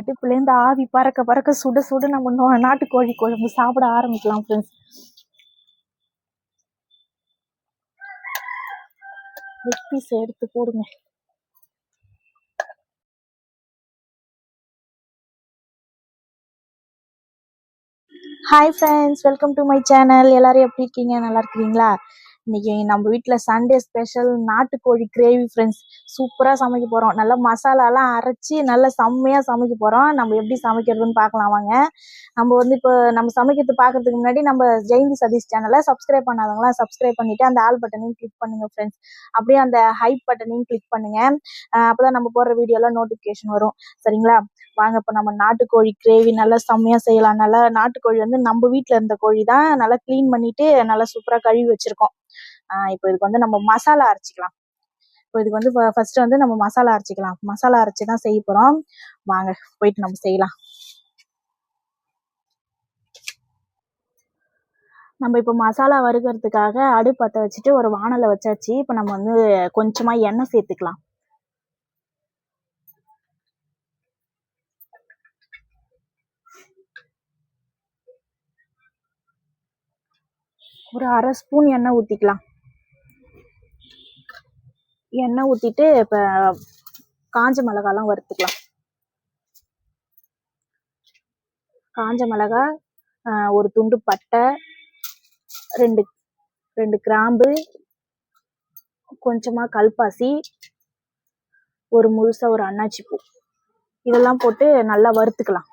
அடுப்புலேருந்து ஆவி பறக்க பறக்க சுட சுட நம்ம நாட்டுக்கோழி குழம்பு சாப்பிட ஆரம்பிக்கலாம் ஃப்ரெண்ட்ஸ் லெக் பீஸ் எடுத்து போடுங்க. Hi friends welcome to my channel எல்லாரும் எப்படி இருக்கீங்க? நல்லா இருக்கிறீங்களா? இன்னைக்கு நம்ம வீட்டில் சண்டே ஸ்பெஷல் நாட்டுக்கோழி கிரேவி ஃப்ரெண்ட்ஸ் சூப்பராக சமைக்க போகிறோம் நல்லா மசாலாலாம் அரைச்சி நல்லா செம்மையாக சமைக்க போகிறோம் நம்ம எப்படி சமைக்கிறதுன்னு பார்க்கலாம் வாங்க. நம்ம வந்து இப்போ நம்ம சமைக்கிறது பார்க்கறதுக்கு முன்னாடி நம்ம ஜெயந்தி சதீஷ் சேனலை சப்ஸ்கிரைப் பண்ணாதவங்களாம் சப்ஸ்கிரைப் பண்ணிட்டு அந்த ஆல் பட்டனையும் கிளிக் பண்ணுங்க ஃப்ரெண்ட்ஸ் அப்படியே அந்த ஹைப் பட்டனையும் கிளிக் பண்ணுங்க. அஹ் அப்பதான் நம்ம போடுற வீடியோலாம் நோட்டிஃபிகேஷன் வரும். சரிங்களா? வாங்க இப்போ நம்ம நாட்டுக்கோழி கிரேவி நல்லா செம்மையாக செய்யலாம். நல்லா நாட்டுக்கோழி வந்து நம்ம வீட்டில் இருந்த கோழி தான். நல்லா க்ளீன் பண்ணிட்டு நல்லா சூப்பராக கழுவி வச்சிருக்கோம். இப்போ இதுக்கு வந்து நம்ம மசாலா அரைச்சிக்கலாம். இப்போ இதுக்கு வந்து ஃபர்ஸ்ட் வந்து நம்ம மசாலா அரைச்சிக்கலாம். மசாலா அரைச்சி தான் செய்ய போகிறோம் வாங்க போயிட்டு நம்ம செய்யலாம். நம்ம இப்போ மசாலா வறுக்கிறதுக்காக அடுப்பு பற்ற வச்சுட்டு ஒரு வானலை வச்சாச்சு. இப்போ நம்ம வந்து கொஞ்சமாக எண்ணெய் சேர்த்துக்கலாம். ஒரு அரை ஸ்பூன் எண்ணெய் ஊற்றிக்கலாம் எண்ணெய் ஊற்றிட்டு இப்போ காஞ்ச மிளகாலாம் வறுத்துக்கலாம். காஞ்ச மிளகா ஒரு துண்டு பட்டை ரெண்டு ரெண்டு கிராம்பு கொஞ்சமா கல்பாசி ஒரு முழுசா ஒரு அன்னாச்சி பூ. இதெல்லாம் போட்டு நல்லா வறுத்துக்கலாம்.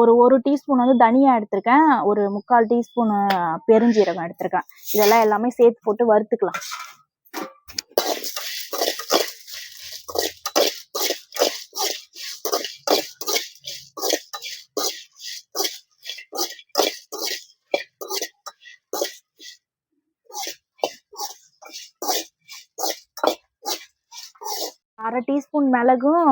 ஒரு ஒரு டீஸ்பூன் வந்து தனியா எடுத்திருக்கேன். ஒரு முக்கால் டீஸ்பூன் பெருஞ்சீரகம் எடுத்திருக்கேன். இதெல்லாம் எல்லாமே சேர்த்து போட்டு வறுத்துக்கலாம். அரை டீஸ்பூன் மிளகும்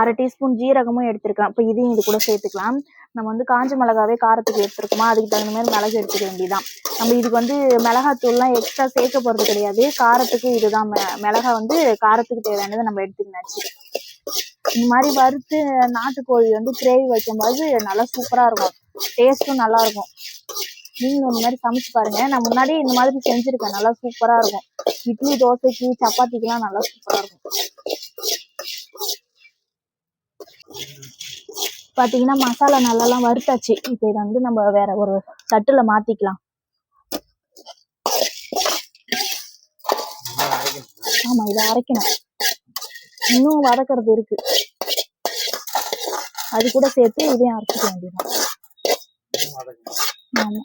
அரை டீஸ்பூன் ஜீரகமும் எடுத்துருக்கலாம். இப்போ இதையும் இது கூட சேர்த்துக்கலாம். நம்ம வந்து காஞ்ச மிளகாவே காரத்துக்கு எடுத்துருக்கோமா அதுக்கு தகுந்த மாதிரி மிளகு எடுத்துக்க வேண்டியதான் நம்ம இதுக்கு வந்து மிளகாத்தூள்லாம் எக்ஸ்ட்ரா சேர்க்க போகிறது கிடையாது. காரத்துக்கு இதுதான் மிளகா வந்து காரத்துக்கு தேவையானதை நம்ம எடுத்துக்கினாச்சு இந்த மாதிரி வறுத்து நாட்டுக்கோழி வந்து கிரேவி வைக்கும்போது நல்லா சூப்பராக இருக்கும். டேஸ்ட்டும் நல்லாயிருக்கும் நீங்களும் இந்த மாதிரி சமைச்சு பாருங்க. நான் முன்னாடி இந்த மாதிரி செஞ்சுருக்கேன். நல்லா சூப்பராக இருக்கும். இட்லி தோசைக்கு சப்பாத்திக்கெல்லாம் நல்லா சூப்பராக இருக்கும். பாத்தீங்கன்னா மசாலா நல்லாலாம் வறுத்தாச்சு. இப்போ இதை வந்து நம்ம வேற ஒரு தட்டுல மாத்திக்கலாம். ஆமா இதை அரைக்கணும். இன்னும் வதக்கிறது இருக்கு. அது கூட சேர்த்து இதையும் அரைச்சிக்க வேண்டியதான் ஆமா.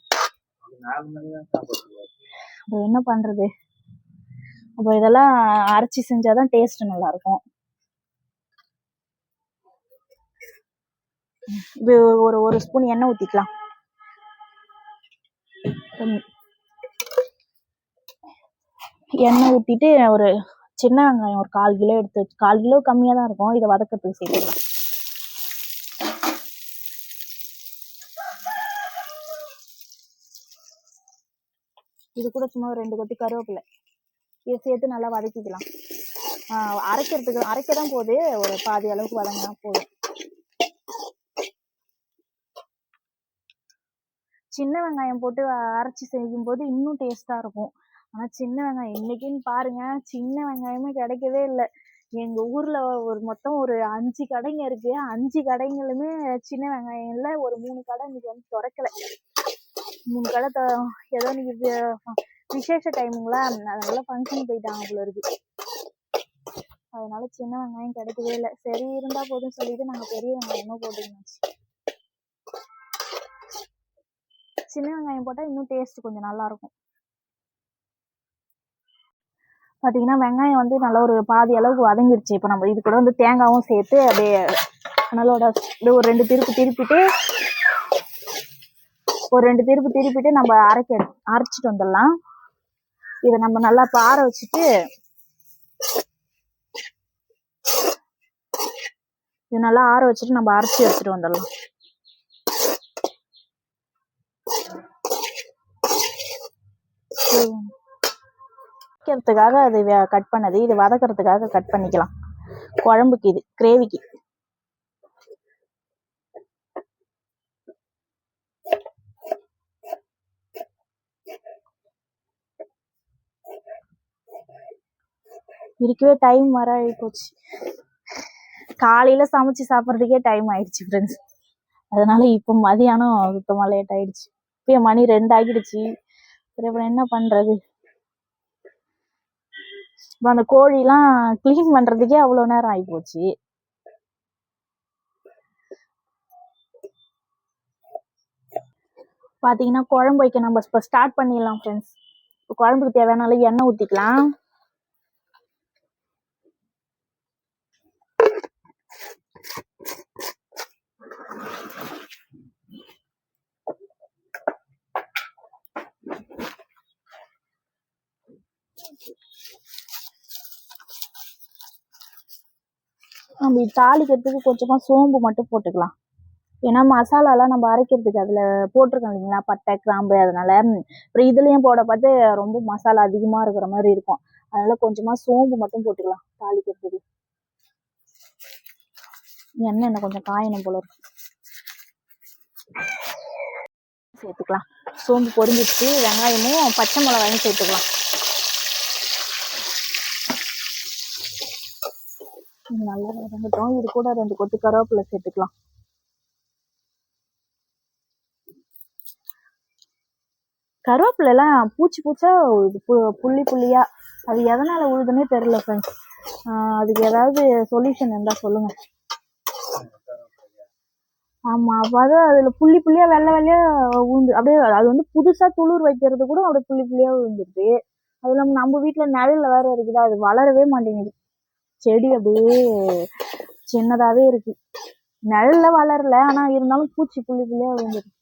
அப்போ என்ன பண்றது? அப்போ இதெல்லாம் அரைச்சி செஞ்சாதான் டேஸ்ட் நல்லா இருக்கும் இப்போ ஒரு ஒரு ஸ்பூன் எண்ணெய் ஊத்திக்கலாம். எண்ணெய் ஊத்திட்டு ஒரு சின்ன வெங்காயம் ஒரு கால் கிலோ எடுத்து வச்சு கால் கிலோ கம்மியா தான் இருக்கும். இதை வதக்கிறதுக்கு சேர்த்துக்கலாம் இது கூட சும்மா ஒரு ரெண்டு கொத்தி கருவேப்பிலை. இதை சேர்த்து நல்லா வதக்கிக்கலாம். ஆஹ் அரைக்கிறதுக்கு அரைக்க தான் போகுது ஒரு பாதி அளவுக்கு வதங்கினா போதும். சின்ன வெங்காயம் போட்டு அரைச்சி செய்யும்போது இன்னும் டேஸ்டா இருக்கும். ஆனா சின்ன வெங்காயம் இன்னைக்குன்னு பாருங்க சின்ன வெங்காயமே கிடைக்கவே இல்லை. எங்க ஊர்ல ஒரு மொத்தம் ஒரு அஞ்சு கடைங்க இருக்கு. அஞ்சு கடைங்களுமே சின்ன வெங்காயம் இல்லை. ஒரு மூணு கடை இன்னைக்கு வந்து திறக்கல. மூணு கடை ஏதோ இன்னைக்கு விசேஷ டைமுங்களா அதனால ஃபங்க்ஷன் போயிட்டாங்க போல இருக்கு. அதனால சின்ன வெங்காயம் கிடைக்கவே இல்லை. சரி இருந்தா போதும் சொல்லிட்டு நாங்கள் பெரிய வெங்காயமா போட்டுக்கினாச்சு சின்ன வெங்காயம் போட்டால் இன்னும் டேஸ்ட் கொஞ்சம் நல்லா இருக்கும். பார்த்தீங்கன்னா வெங்காயம் வந்து நல்ல ஒரு பாதி அளவுக்கு வதங்கிடுச்சு இப்போ நம்ம இது கூட வந்து தேங்காயும் சேர்த்து அப்படியே அனலோட ஒரு ரெண்டு திருப்பு திருப்பிட்டு ஒரு ரெண்டு திருப்பு திருப்பிட்டு நம்ம அரைக்க அரைச்சிட்டு வந்துடலாம். இதை நம்ம நல்லா இப்போ ஆற வச்சுட்டு இது நல்லா ஆற வச்சுட்டு நம்ம அரைச்சி எடுத்துட்டு வந்துடலாம். வைக்கிறதுக்காக அது கட் பண்ணது இது வதக்கிறதுக்காக கட் பண்ணிக்கலாம். குழம்புக்கு இது கிரேவிக்கு இருக்கவே டைம் வர ஆயிப்போச்சு. காலையில சமைச்சு சாப்பிட்றதுக்கே டைம் ஆயிடுச்சு ஃப்ரெண்ட்ஸ் அதனால இப்போ மதியானம் சுத்தமாக லேட் ஆயிடுச்சு. இப்போ மணி ரெண்டு ஆகிடுச்சு. சரி அப்புறம் என்ன பண்றது? இப்போ அந்த கோழிலாம் க்ளீன் பண்றதுக்கே அவ்வளோ நேரம் ஆகிப்போச்சு பார்த்தீங்கன்னா குழம்பு வைக்க நம்ம இப்போ ஸ்டார்ட் பண்ணிடலாம் ஃப்ரெண்ட்ஸ் இப்போ குழம்புக்கு தேவையான எண்ணெய் ஊற்றிக்கலாம் நம்ம தாளிக்கிறதுக்கு கொஞ்சமா சோம்பு மட்டும் போட்டுக்கலாம். ஏன்னா மசாலாலாம் நம்ம அரைக்கிறதுக்கு அதில் போட்டிருக்கோம் இல்லைங்களா? பட்டை கிராம்பு அதனால. அப்புறம் இதுலேயும் போட பார்த்து ரொம்ப மசாலா அதிகமாக இருக்கிற மாதிரி இருக்கும். அதனால கொஞ்சமாக சோம்பு மட்டும் போட்டுக்கலாம் தாளிக்கிறதுக்கு. எண்ணெய் என்ன கொஞ்சம் காயணும் போல இருக்கும் சேர்த்துக்கலாம். சோம்பு பொரிஞ்சிடுச்சு வெங்காயமும் பச்சை மிளகாயும் சேர்த்துக்கலாம். இது நல்லா வதங்கட்டும் இது கூட ரெண்டு கொத்து கருவேப்பிலை சேர்த்துக்கலாம். கருவேப்பிலை எல்லாம் பூச்சி பூச்சா பு- புள்ளி புள்ளியா? அது எதனால உழுதுன்னே தெரியல ஃப்ரெண்ட்ஸ் அதுக்கு ஏதாவது சொல்யூஷன் இருந்தா சொல்லுங்க. ஆமா அப்ப அது அதுல புள்ளி புள்ளியா வெள்ளை வெள்ளையா உழுந்து அப்படியே அது வந்து புதுசா துளிர் வைக்கிறது கூட அப்படியே புள்ளி புள்ளியா விழுந்துருது அது இல்லாமல் நம்ம வீட்டுல நிழல்ல வேற இருக்குதா? அது வளரவே மாட்டேங்குது. செடி அப்படியே சின்னதாவே இருக்கு. நிழல்ல வளரல ஆனா இருந்தாலும் பூச்சி புள்ளி புள்ளியா விழுந்துருக்கு.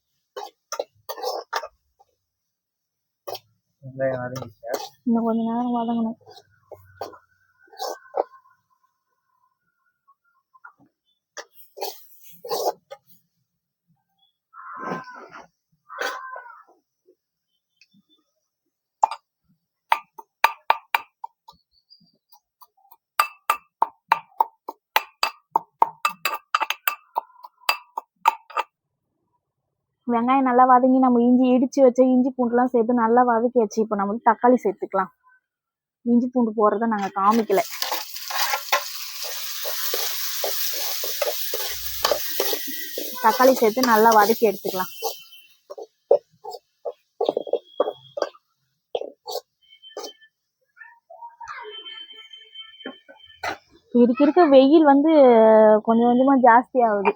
இன்னும் கொஞ்ச நேரம் வதங்கணும். வெங்காயம் நல்லா வதங்கி நம்ம இஞ்சி இடித்து வச்ச இஞ்சி பூண்டுலாம் சேர்த்து நல்லா வதக்கியாச்சு இப்போ நம்ம வந்து தக்காளி சேர்த்துக்கலாம். இஞ்சி பூண்டு போடுறத நாங்கள் காமிக்கல. தக்காளி சேர்த்து நல்லா வதக்கி எடுத்துக்கலாம். இதுக்கு இருக்க வெயில் வந்து கொஞ்சம் கொஞ்சமாக ஜாஸ்தி ஆகுது.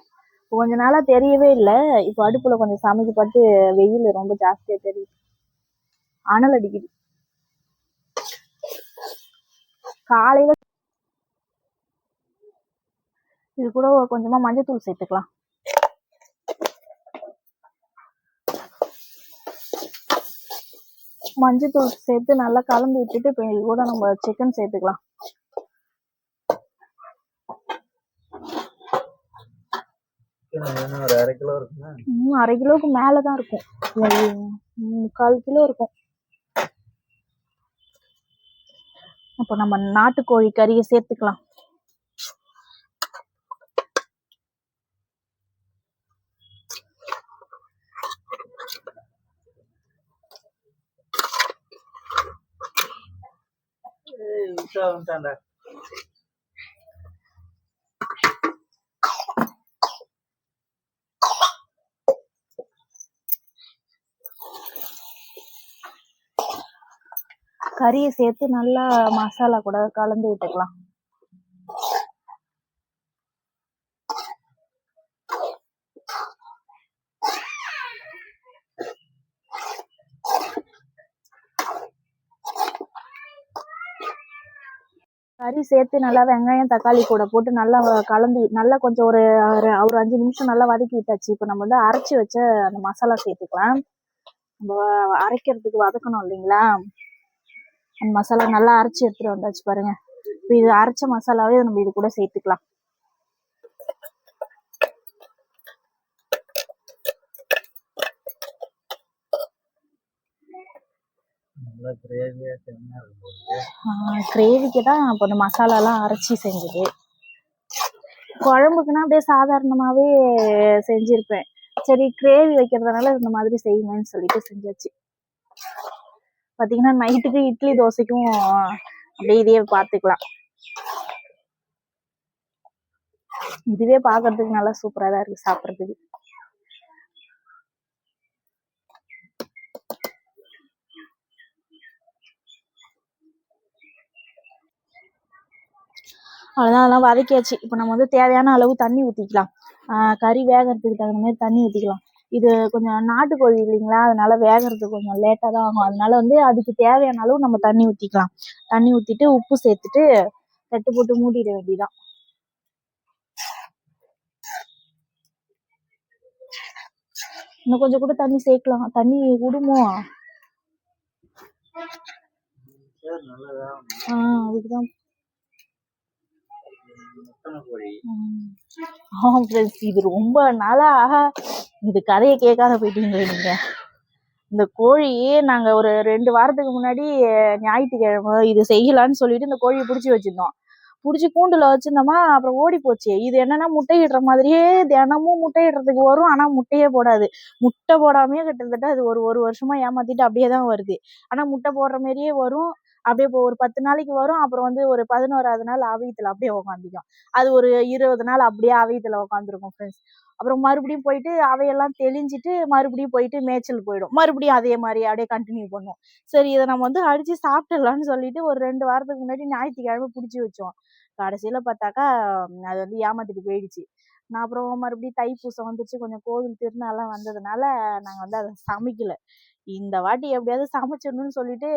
கொஞ்ச நாளா தெரியவே இல்லை. இப்போ அடுப்புல கொஞ்சம் சமைச்சு பார்த்து வெயில் ரொம்ப ஜாஸ்தியா தெரியுது. அனல் அடிக்குது. காலையில இது கூட கொஞ்சமா மஞ்சத்தூள் சேர்த்துக்கலாம். மஞ்சத்தூள் சேர்த்து நல்லா கலந்து விட்டுட்டு இப்போ இது கூட நம்ம சிக்கன் சேர்த்துக்கலாம். ஒரு அரை கிலோ அரை கிலோவுக்கு மேலே தான் இருக்கும் முக்கால் கிலோ இருக்கும். அப்போ நம்ம நாட்டுக்கோழி கறியை சேர்த்துக்கலாம். உஷா வந்துட்டான்டா. கறியை சேர்த்து நல்லா மசாலா கூட கலந்து விட்டுக்கலாம். கறி சேர்த்து நல்லா வெங்காயம் தக்காளி கூட போட்டு நல்லா கலந்து நல்லா கொஞ்சம் ஒரு ஒரு ஒரு அஞ்சு நிமிஷம் நல்லா வதக்கி விட்டாச்சு. இப்போ நம்ம வந்து அரைச்சி வச்ச அந்த மசாலா சேர்த்துக்கலாம். நம்ம அரைக்கிறதுக்கு வதக்கணும் இல்லைங்களா? அந்த மசாலா நல்லா அரைச்சி எடுத்துட்டு வந்தாச்சு பாருங்க. இப்போ இது அரைச்ச மசாலாவே நம்ம இது கூட சேர்த்துக்கலாம். கிரேவிக்கு தான் இப்போ இந்த மசாலாலாம் அரைச்சி செஞ்சது. குழம்புக்குன்னா அப்படியே சாதாரணமாகவே செஞ்சுருப்பேன். சரி கிரேவி வைக்கிறதுனால இந்த மாதிரி செய்யுமேன்னு சொல்லிட்டு செஞ்சாச்சு. பார்த்தீங்கன்னா நைட்டுக்கு இட்லி தோசைக்கும் அப்படியே இதே பார்த்துக்கலாம் இதுவே பார்க்கறதுக்கு நல்லா சூப்பராக தான் இருக்கு சாப்பிட்றதுக்கு. அவ்வளோதான் அதெல்லாம் வதக்கியாச்சு. இப்போ நம்ம வந்து தேவையான அளவு தண்ணி ஊற்றிக்கலாம் கறி வேகறதுக்கு தகுந்த மாதிரி தண்ணி ஊற்றிக்கலாம் இது கொஞ்சம் நாட்டுக்கோழி இல்லைங்களா அதனால வேகறதுக்கு கொஞ்சம் லேட்டாக தான் ஆகும் அதனால வந்து அதுக்கு தேவையான அளவு நம்ம தண்ணி ஊற்றிக்கலாம் தண்ணி ஊற்றிட்டு உப்பு சேர்த்துட்டு தட்டு போட்டு மூடிட வேண்டியதான் இன்னும் கொஞ்சம் கூட தண்ணி சேர்க்கலாம் தண்ணி விடுமோ ஆ அதுக்குதான் முட்டை ஃப்ரெண்ட்ஸ் இது ரொம்ப நாளா இது கதையை கேட்காத போயிட்டீங்களே நீங்க. இந்த கோழியே நாங்க ஒரு ரெண்டு வாரத்துக்கு முன்னாடி ஞாயிற்றுக்கிழமை இது செய்யலான்னு சொல்லிட்டு இந்த கோழியை பிடிச்சி வச்சிருந்தோம். பிடிச்சி கூண்டுல வச்சிருந்தோமா அப்புறம் ஓடி போச்சு. இது என்னன்னா முட்டையிடுற மாதிரியே தினமும் முட்டையிடுறதுக்கு வரும். ஆனா முட்டையே போடாது. முட்டை போடாமையே கிட்டத்தட்ட அது ஒரு ஒரு வருஷமா ஏமாத்திட்டு அப்படியே தான் வருது. ஆனா முட்டை போடுற மாதிரியே வரும். அப்படியே இப்போ ஒரு பத்து நாளைக்கு வரும். அப்புறம் வந்து ஒரு பதினோராவது நாள் அவியத்துல அப்படியே உக்காந்துக்கும். அது ஒரு இருபது நாள் அப்படியே அவியத்துல உட்காந்துருக்கும் ஃப்ரெண்ட்ஸ் அப்புறம் மறுபடியும் போயிட்டு அவையெல்லாம் தெளிஞ்சிட்டு மறுபடியும் போயிட்டு மேய்ச்சல் போயிடும். மறுபடியும் அதே மாதிரி அப்படியே கண்டினியூ பண்ணுவோம். சரி இதை நம்ம வந்து அடிச்சு சாப்பிட்டுடலாம்னு சொல்லிட்டு ஒரு ரெண்டு வாரத்துக்கு முன்னாடி ஞாயிற்றுக்கிழமை பிடிச்சி வச்சோம். கடைசியில பார்த்தாக்கா அது வந்து ஏமாத்திட்டு போயிடுச்சு. நான் அப்புறம் மறுபடியும் தைப்பூசம் வந்துச்சு. கொஞ்சம் கோவில் திருநாள்லாம் வந்ததுனால நாங்கள் வந்து அதை சமைக்கல. இந்த வாட்டி எப்படியாவது சமைச்சிடணும்னு சொல்லிட்டு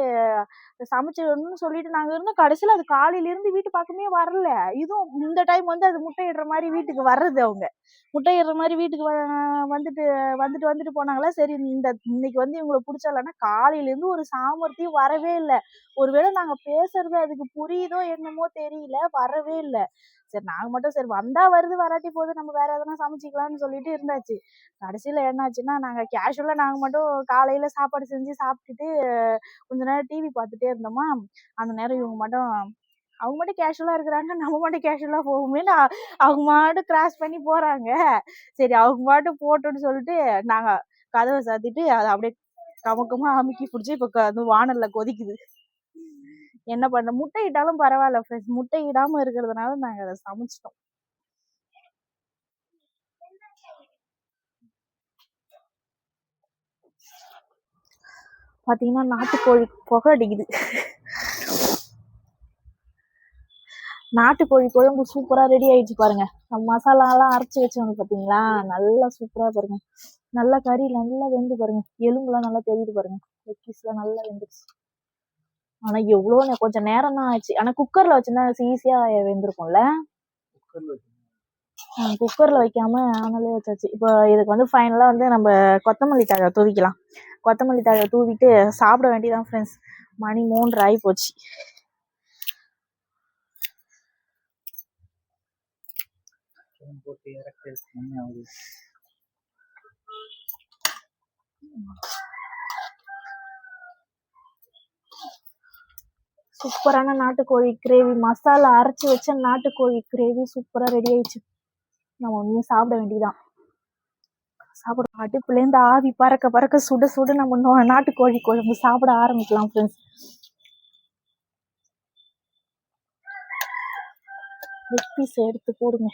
சமைச்சிடணும்னு சொல்லிட்டு நாங்கள் இருந்தோம். கடைசியில் அது காலையிலேருந்து வீட்டு பக்கமே வரல. இதுவும் இந்த டைம் வந்து அது முட்டையிடுற மாதிரி வீட்டுக்கு வர்றது அவங்க. முட்டையிடுற மாதிரி வீட்டுக்கு வ- வந்துட்டு வந்துட்டு வந்துட்டு போனாங்களா? சரி இந்த இன்னைக்கு வந்து இவங்களை பிடிச்சலன்னா காலையிலேருந்து ஒரு சாமர்த்தியம் வரவே இல்லை. ஒருவேளை நாங்கள் பேசுறது அதுக்கு புரியுதோ என்னமோ தெரியல வரவே இல்லை. சரி நாங்க மட்டும் சரி வந்தா வருது வராட்டி போகுது நம்ம வேற எதனா சமைச்சிக்கலாம்னு சொல்லிட்டு இருந்தாச்சு. கடைசியில என்னாச்சுன்னா நாங்க கேஷுவலா நாங்க மட்டும் காலையில சாப்பாடு செஞ்சு சாப்பிட்டுட்டு கொஞ்ச நேரம் டிவி பார்த்துட்டே இருந்தோமா. அந்த நேரம் இவங்க மட்டும் அவங்க மட்டும் கேஷுவலாக இருக்கிறாங்க நம்ம மட்டும் கேஷுவலாக போகுமே அவங்க மாட்டும் கிராஸ் பண்ணி போகிறாங்க சரி அவங்க பாட்டு போட்டோன்னு சொல்லிட்டு நாங்கள் கதவை சாத்திட்டு அதை அப்படியே கமக்கமாக அமுக்கி பிடிச்சி இப்போ வானலில் வானல்ல கொதிக்குது. என்ன பண்ண முட்டை இட்டாலும் பரவாயில்ல ஃப்ரெண்ட்ஸ் முட்டை இடாம இருக்கிறதுனால நாங்க அதை சமைச்சிட்டோம். பாத்தீங்கன்னா நாட்டுக்கோழி புகை அடிக்குது. நாட்டுக்கோழி குழம்பு சூப்பரா ரெடி ஆயிடுச்சு பாருங்க. நம்ம மசாலாலாம் அரைச்சி வச்சவங்க பாத்தீங்களா? நல்லா சூப்பரா பாருங்க. நல்லா கறி நல்லா வெந்து பாருங்க. எலும்புலாம் நல்லா தெரியுது பாருங்க. லெக்கீஸ்லாம் நல்லா வெந்துருச்சு. ஆனா எவ்வளோ கொஞ்சம் நேரம் தான் ஆச்சு. ஆனா குக்கர்ல வச்சிருந்தா ஈஸியா வெந்திருக்கும்ல? குக்கர்ல வைக்காம ஆனாலே வச்சாச்சு. இப்போ இதுக்கு வந்து ஃபைனலா வந்து நம்ம கொத்தமல்லி தழை தூவிக்கலாம். கொத்தமல்லி தழை தூவிட்டு சாப்பிட வேண்டியதான் ஃப்ரெண்ட்ஸ் மணி மூன்றரை ஆகி போச்சு. போட்டு இறக்கி செம்மையா ஆகுது சூப்பரான நாட்டுக்கோழி கிரேவி. மசாலா அரைச்சி வச்ச நாட்டுக்கோழி கிரேவி சூப்பரா ரெடி ஆயிடுச்சு. நம்ம ஒண்ணுமே சாப்பிட வேண்டியதான் சாப்பிட அடுப்புலேருந்து ஆவி பறக்க பறக்க சுட சுட நம்ம நாட்டுக்கோழி குழம்பு சாப்பிட ஆரம்பிக்கலாம் ஃப்ரெண்ட்ஸ் லெக் பீஸ் எடுத்து போடுங்க.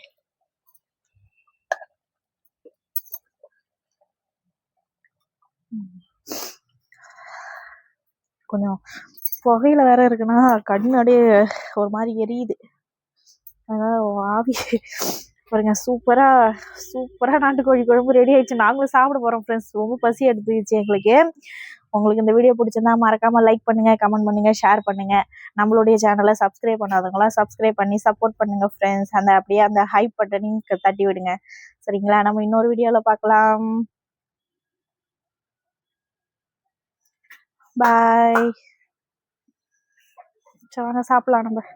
கொஞ்சம் புகையில வேற இருக்குன்னா கண்ணு அப்படியே ஒரு மாதிரி எரியுது. அதான் ஆவி பாருங்க சூப்பரா சூப்பரா நாட்டுக்கோழி குழம்பு ரெடி ஆயிடுச்சு. நாங்களும் சாப்பிட போறோம் ஃப்ரெண்ட்ஸ் ரொம்ப பசி எடுத்துக்கிச்சு எங்களுக்கு. உங்களுக்கு இந்த வீடியோ பிடிச்சிருந்தா மறக்காம லைக் பண்ணுங்க கமெண்ட் பண்ணுங்க ஷேர் பண்ணுங்க. நம்மளுடைய சேனலை சப்ஸ்கிரைப் பண்ணாதவங்களாம் சப்ஸ்கிரைப் பண்ணி சப்போர்ட் பண்ணுங்க ஃப்ரெண்ட்ஸ் அந்த அப்படியே அந்த ஹைப் பட்டனையும் தட்டி விடுங்க. சரிங்களா? நம்ம இன்னொரு வீடியோல பார்க்கலாம். பாய் வாங்க சாப்பிடலாம் நம்ம.